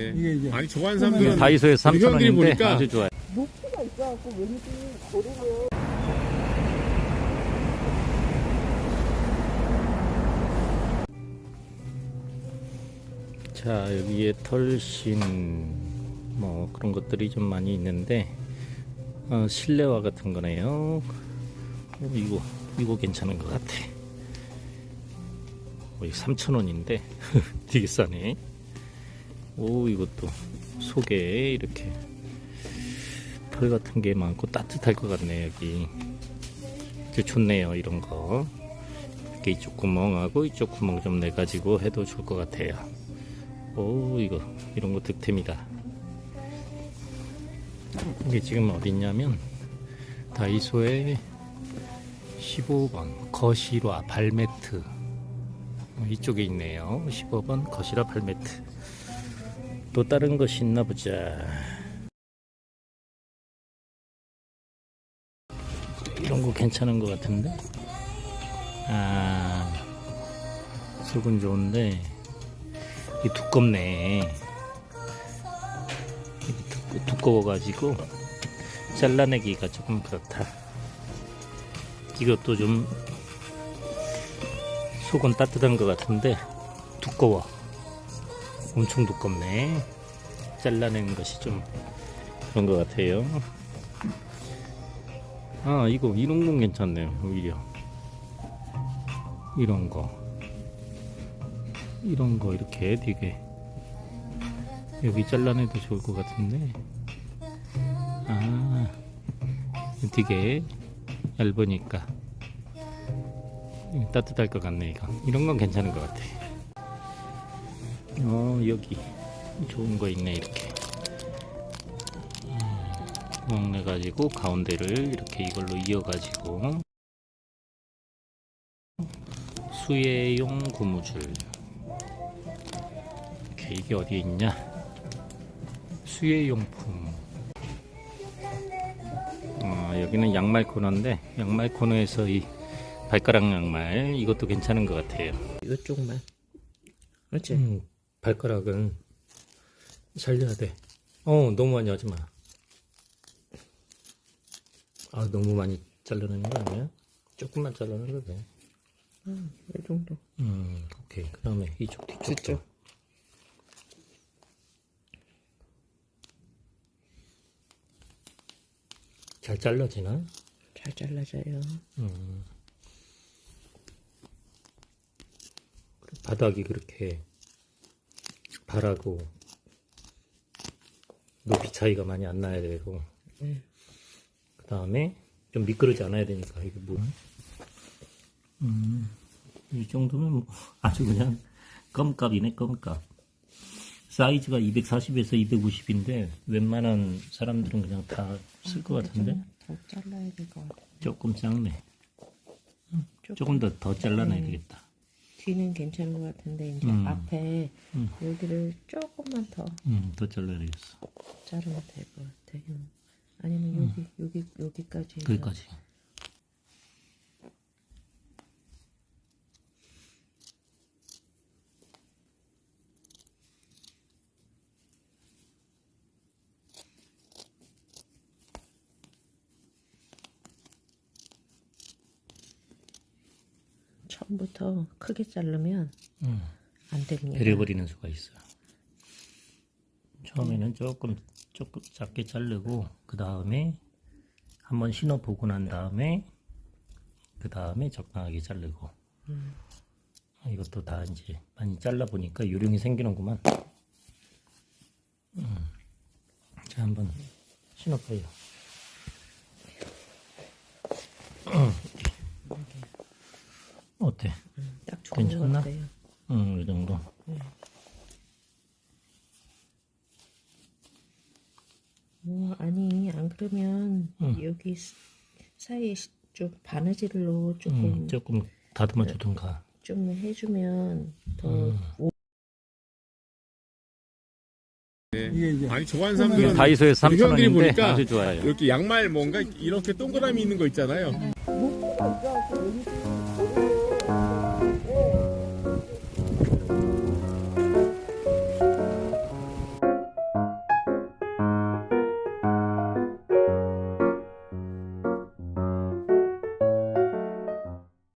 네. 이게 이제 아니 좋아하는 사람들은 다이소에 우리 형들이 3,000원인데 보니까 아주 좋아요. 높이가 있어갖고 왠지 고리를 자 여기에 털신 뭐 그런 것들이 좀 많이 있는데 어, 실내화 같은 거네요. 어, 이거 이거 괜찮은 것 같아. 어, 이거 3,000원인데. 되게 싸네 오 이것도. 속에 이렇게 털 같은 게 많고 따뜻할 것 같네 여기. 좋네요 이런 거. 이렇게 이쪽 구멍하고 이쪽 구멍 좀 내가지고 해도 좋을 것 같아요. 오 이거 이런 거 득템이다. 이게 지금 어디 있냐면 다이소에 15번 거실화 발매트. 어, 이쪽에 있네요. 15번 거실화 발매트 또 다른 것이 있나 보자 이런 거 괜찮은 것 같은데 아 속은 좋은데 이 두껍네. 두꺼워가지고 잘라내기가 조금 그렇다. 이것도 좀 속은 따뜻한 것 같은데 두꺼워. 엄청 두껍네. 잘라내는 것이 좀 그런 것 같아요. 아 이거 이런 건 괜찮네요. 오히려 이런 거. 이런 거 이렇게 되게 여기 잘라내도 좋을 것 같은데 아 되게 얇으니까 따뜻할 것 같네 이거 이런 건 괜찮은 것 같아 어 여기 좋은 거 있네 이렇게. 음, 구멍 내 가지고 가운데를 이렇게 이걸로 이어 가지고. 수혜용 고무줄. 이렇게 이게 어디에 있냐? 수혜용품. 어, 여기는 양말 코너인데 양말 코너에서 이 발가락 양말 이것도 괜찮은 것 같아요. 이쪽만. 그렇지? 음, 발가락은 살려야 돼. 어, 너무 많이 하지 마. 아, 너무 많이 자르는 거 아니야? 조금만 잘라내도 돼. 이 정도. 음, 오케이. 그 다음에 이쪽 뒤쪽도. 뒤쪽. 잘 잘라지나? 잘 잘라져요. 음. 바닥이 그렇게 바라고 높이 차이가 많이 안 나야 되고. 네. 그 다음에 좀 미끄러지 않아야 되니까 이게 뭐. 음, 이 정도면 뭐 아주 그냥 껌값이네 껌값. 사이즈가 240에서 250인데 웬만한 사람들은 그냥 다 쓸 것 같은데? 더 잘라야 될 것 같아. 조금 작네. 조금, 조금 더더 잘라내야 네. 되겠다 뒤는 괜찮은 것 같은데 이제 음. 앞에 음. 여기를 조금만 더 음, 더 잘라야 되겠어 자르면 될것 같아요. 아니면 여기 여기 여기까지. 해서 거기까지 처음부터 크게 자르면 음, 안 됩니다. 베려버리는 수가 있어 처음에는 조금 조금 작게 자르고 그 다음에 한번 신어 보고 난 다음에 그 다음에 적당하게 자르고. 아, 이것도 다 이제 많이 잘라 보니까 요령이 생기는구만. 음. 자 한번 신어봐요 어때? 딱 좋은 괜찮나? 것 같아요. 음, 이 정도. 뭐 아니 안 그러면 음. 여기 시- 좀 바느질로 조금 음, 조금 다듬어 주든가. 좀 해주면 더 음. 오- 이게 이제 아니 좋아하는 사람들은 다이소에 우리 형들이 3,000원인데 보니까 아주 좋아요. 이렇게 양말 뭔가 이렇게 동그라미 있는 거 있잖아요. 있어갖고 왠지